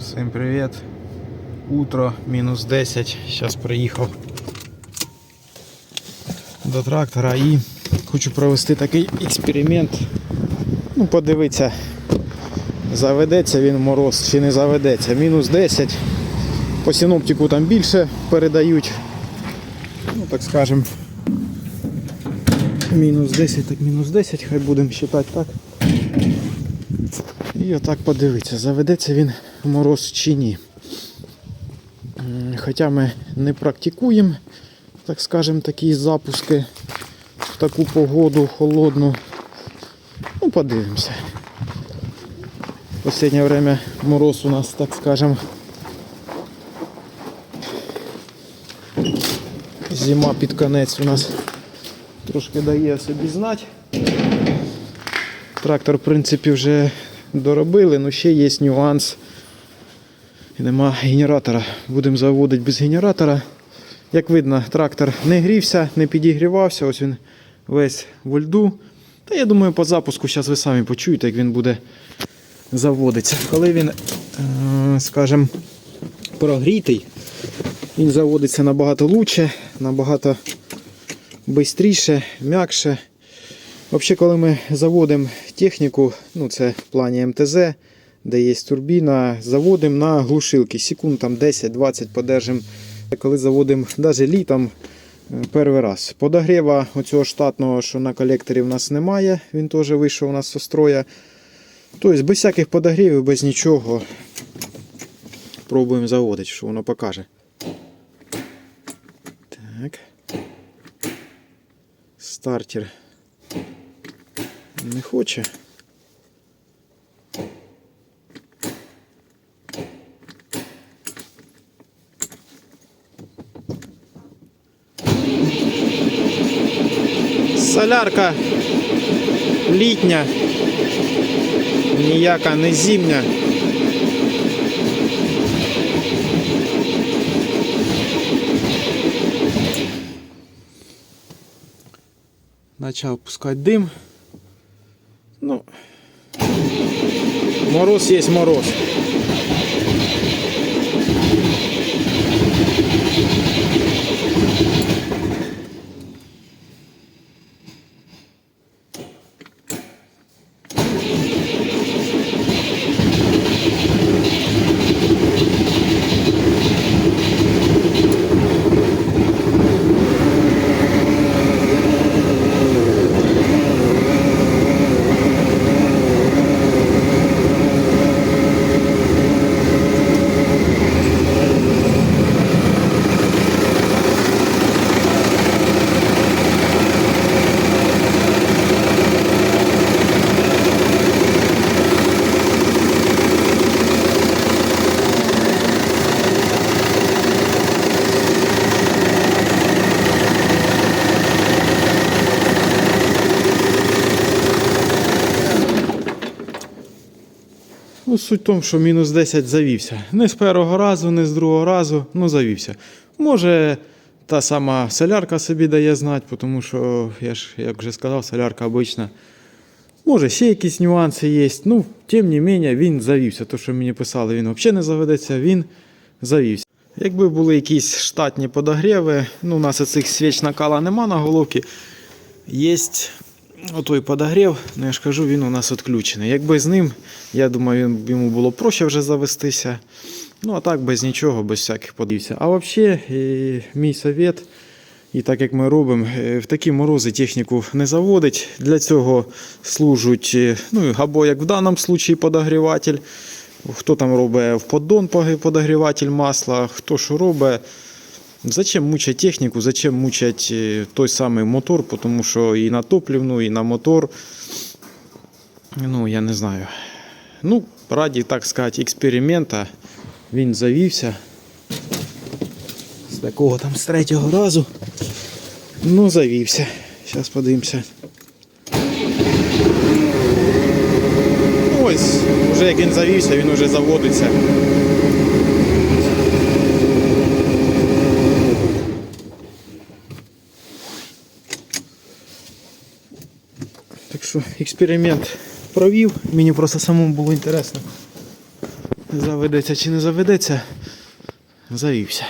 Всім привіт. Утро мінус 10. Зараз приїхав до трактора і хочу провести такий експеримент. Ну, подивитися, заведеться він мороз чи не заведеться. Мінус 10. По синоптику там більше передають. Ну, так скажем. Мінус 10, так мінус 10, хай будемо вважати так. І отак подивитися, заведеться він мороз чи ні. Хоча ми не практикуємо, так скажемо, такі запуски в таку погоду холодну. Ну, подивимося. В останнє время мороз у нас, так скажем, зима під конець у нас трошки дає собі знати. Трактор, в принципі, вже доробили, але ще є нюанс. Нема генератора. Будемо заводити без генератора. Як видно, трактор не грівся, не підігрівався. Ось він весь в льду. Та я думаю, по запуску зараз ви самі почуєте, як він буде заводитися. Коли він, е, скажімо, прогрітий, він заводиться набагато лучше, набагато швидше, м'якше. Взагалі, коли ми заводимо техніку, ну це в плані МТЗ, де є турбіна, заводимо на глушилки. Секунд там 10-20 подержимо. Коли заводимо навіть літом е, перший раз. Подогріва оцього штатного, що на колекторі в нас немає, він теж вийшов у нас зі строя. Тобто без всяких подогрівів, без нічого. Пробуємо заводити, що воно покаже. Так. Стартер не хоче. Солярка літня, ніяка не зимня. Начал пускать дым. Ну, мороз есть мороз. Ну, суть в тому, що мінус 10 завівся. Не з першого разу, не з другого разу, ну завівся. Може, та сама солярка собі дає знати, тому що, я ж, як вже сказав, солярка обична. Може, ще якісь нюанси є. Ну, тим не менше, він завівся. То, що мені писали, він взагалі не заведеться, він завівся. Якби були якісь штатні подогріви, ну, у нас оцих свіч накала нема на головці. Є отой подогрів, ну я ж кажу, він у нас відключений. Якби з ним, я думаю, йому було проще вже завестися. Ну, а так без нічого, без всяких подився. А взагалі, е, мій совет, і так як ми робимо, е, в такі морози техніку не заводить. Для цього служать, е, ну, або як в даному випадку подогріватель. Хто там робить в поддон подогріватель масла, хто що робить. Зачем мучать техніку, зачем мучать е, той самий мотор, тому що і на топливну, і на мотор. Ну, я не знаю. Ну, раді, так сказати, експеримента він завівся. З такого там з третього разу. Ну, завівся. Зараз подивимося. Ось, вже як він завівся, він вже заводиться. Експеримент провів, мені просто самому було інтересно, Заведеться чи не заведеться, завівся.